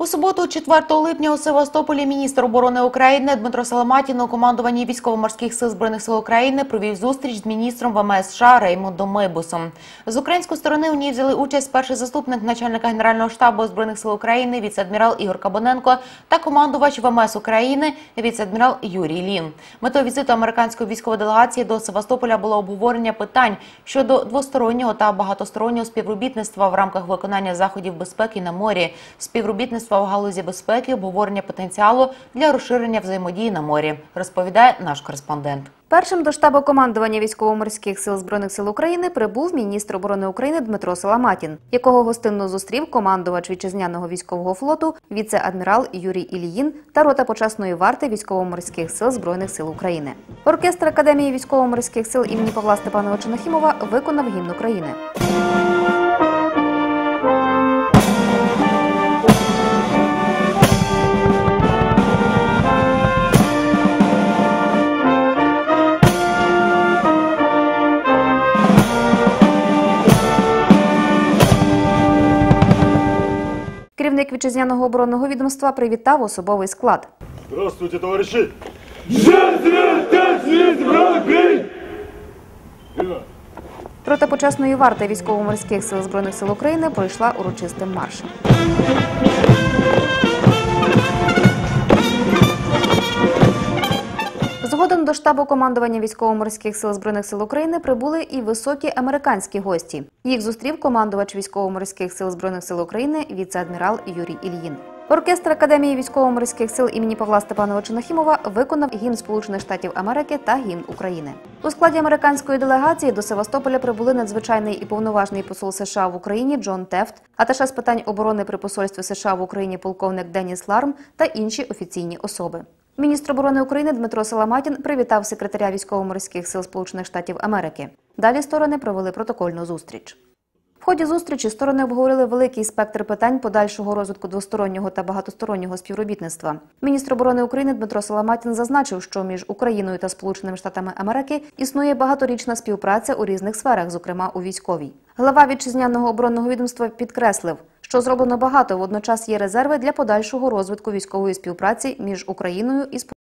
У суботу, 4 липня, у Севастополі міністр оборони України Дмитро Саламатін у командуванні військово-морських сил збройних сил України провів зустріч з міністром ВМС США Реймондом Мейбусом. З української сторони у ній взяли участь перший заступник начальника генерального штабу збройних сил України віце-адмірал Ігор Кабаненко та командувач ВМС України віце-адмірал Юрій Лін. Метою візиту американської військової делегації до Севастополя було обговорення питань щодо двостороннього та багатостороннього співробітництва в рамках виконання заходів безпеки на морі, співробітництва в галузі безпеки, обговорення потенціалу для розширення взаємодії на морі, розповідає наш кореспондент. Першим до штабу командування військово-морських сил збройних сил України прибув міністр оборони України Дмитро Саламатін, якого гостинно зустрів командувач вітчизняного військового флоту, віце-адмірал Юрій Ільїн та рота почесної варти військово-морських сил збройних сил України. Оркестр Академії військово-морських сил імені Павла Степановича Нахімова виконав гімн України. Керівник вітчизняного оборонного відомства привітав особовий склад. Здравствуйте, товариші! Рота почесної варти військово-морських сил збройних сил України пройшла урочистим маршем. До штабу командування військово-морських сил збройних сил України прибули і високі американські гості. Їх зустрів командувач військово-морських сил збройних сил України віце-адмірал Юрій Ільїн. Оркестр Академії військово-морських сил імені Павла Степановича Нахімова виконав гімн Сполучених Штатів Америки та гімн України. У складі американської делегації до Севастополя прибули надзвичайний і повноважний посол США в Україні Джон Тефт, аташе з питань оборони при посольстві США в Україні полковник Деніс Ларм та інші офіційні особи. Міністр оборони України Дмитро Саламатін привітав секретаря військово-морських сил Сполучених Штатів Америки. Далі сторони провели протокольну зустріч. В ході зустрічі сторони обговорили великий спектр питань подальшого розвитку двостороннього та багатостороннього співробітництва. Міністр оборони України Дмитро Саламатін зазначив, що між Україною та Сполученими Штатами Америки існує багаторічна співпраця у різних сферах, зокрема у військовій. Глава вітчизняного оборонного відомства підкреслив, що зроблено багато, водночас є резерви для подальшого розвитку військової співпраці між Україною і Сполученими